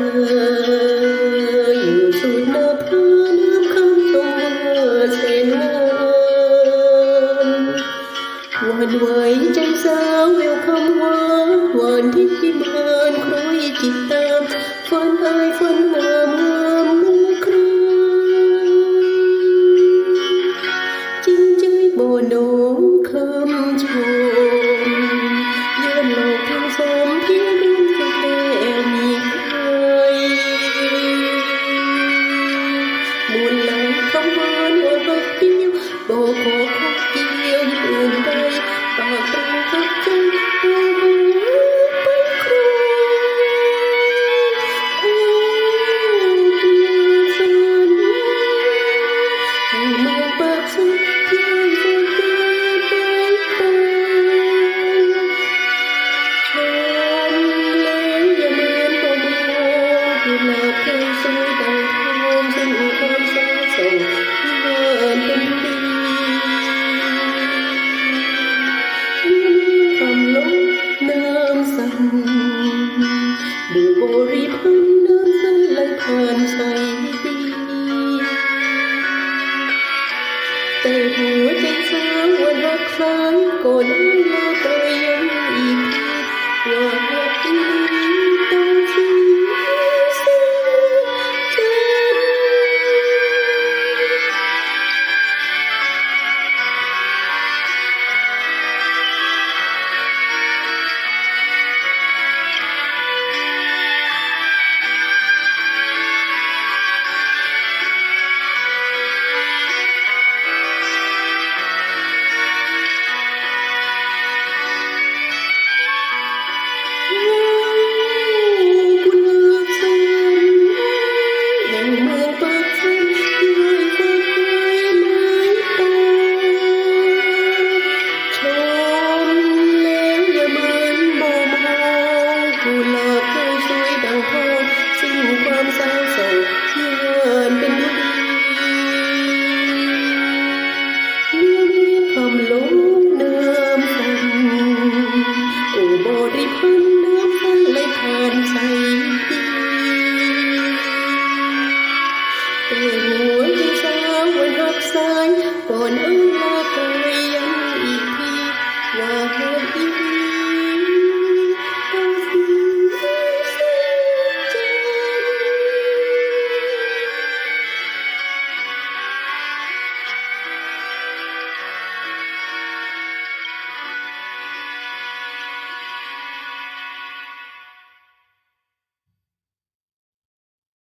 อยู่สุดนาพาน้ำคำตัวเสนามวันไหวใจสาวเวลคำหวานหวานที่พิมานคล้อยจิตามฝันอายฝันนาม oh, oh, oh. แต่หัวใจสาวันละครั้งก่อน anh còn ưng là